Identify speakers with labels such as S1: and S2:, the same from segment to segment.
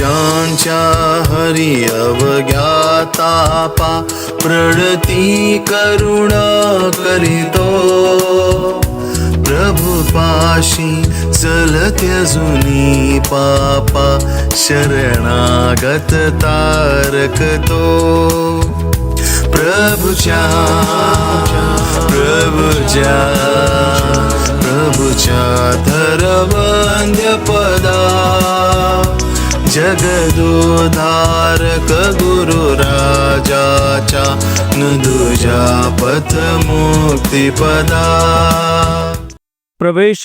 S1: ज्यांच्या हरी अवज्ञातापा प्रणती करुणा करीतो. प्रभु पाशी चलत्या जुनी पापा शरणागत तारकतो प्रभुच्या प्रभुच्या प्रभुच्या धरवंद्य पदा. जगदोधारक गुरु नुदुजा पथ मुक्तिपदा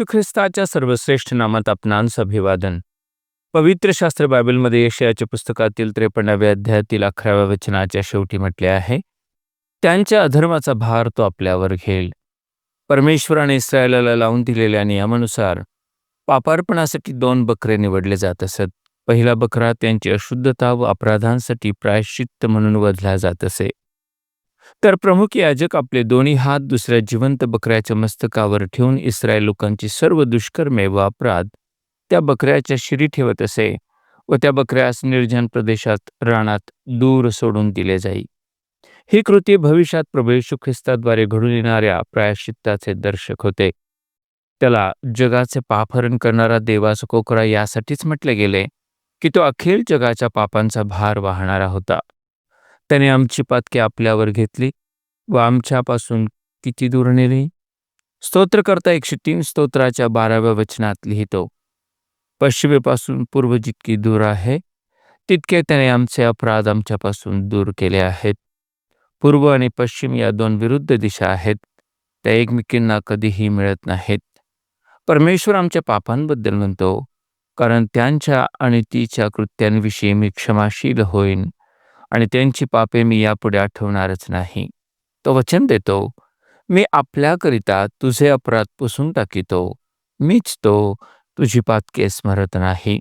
S2: ख्रिस्ताच्या सर्वश्रेष्ठ नामात आपणांस अभिवादन पवित्र शास्त्र बायबलमध्ये यशयाच्या पुस्तकातील त्रेपन्नाव्या अध्यायातील अकराव्या वचनाच्या शेवटी म्हटले आहे त्यांच्या अधर्माचा भार तो आपल्यावर घेईल. परमेश्वराने इस्रायलाला लावून दिलेल्या नियमानुसार पापार्पणासाठी दोन बकरे निवडले जात असत. पहिला बकरा त्यांची अशुद्धता व अपराधांसाठी प्रायश्चित्त म्हणून वधला जात असे. तर प्रमुख याजक आपले दोन्ही हात दुसऱ्या जिवंत बकऱ्याच्या मस्तकावर ठेवून इस्रायल लोकांची सर्व दुष्कर्मे व अपराध त्या बकऱ्याच्या शिरी ठेवत असे व त्या बकऱ्यास निर्जन प्रदेशात रानात दूर सोडून दिले जाई. ही कृती भविष्यात प्रभू येशू ख्रिस्ताद्वारे घडून येणाऱ्या प्रायश्चित्ताचे दर्शक होते. त्याला जगाचे पापहरण करणारा देवाचा कोकरा यासाठीच म्हटले गेले. की तो अखेर जगाच्या पापांचा भार वाहणारा होता. त्याने आमची पातके आपल्यावर घेतली व आमच्यापासून किती दूर नेली? स्तोत्रकर्ता एकशे तीन स्तोत्राच्या बाराव्या वचनात लिहितो पश्चिमेपासून पूर्व जितकी दूर आहे तितके त्याने आमचे अपराध आमच्यापासून दूर केले आहेत. पूर्व आणि पश्चिम या दोन विरुद्ध दिशा आहेत. त्या एकमेकींना कधीही मिळत नाहीत. परमेश्वर आमच्या पापांबद्दल म्हणतो कारण त्यांच्या आणि तिच्या कृत्यांविषयी मी क्षमाशील होईन आणि त्यांची पापे मी यापुढे आठवणारच नाही. तो वचन देतो मी आपल्याकरिता तुझे अपराध पुसून टाकितो. मीच तो तुझी पातके स्मरत नाही.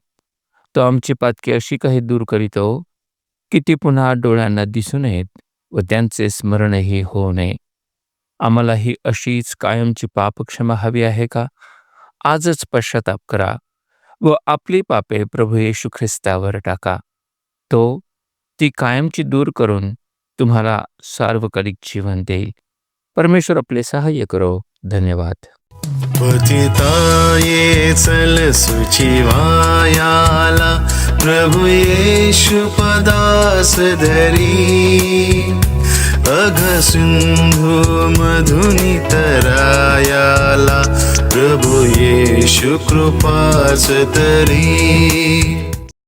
S2: तो आमची पातके अशी काही दूर करीतो की ती पुन्हा डोळ्यांना दिसू नयेत व त्यांचे स्मरणही होऊ नये. आम्हाला ही अशीच कायमची पापक्षमा हवी आहे का? आजच पश्चाताप करा. व आपली पापे प्रभू येशू ख्रिस्तावर टाका. तो ती कायमची दूर करून तुम्हाला सार्वकालिक जीवन देईल. परमेश्वर आपले सहाय्य करो. धन्यवाद.
S1: पतिताये चल सुचिवायाला प्रभु येशु पदास धरी. अघ सिंधु मधुनी तरायाला प्रभु येशु कृपाच तरी.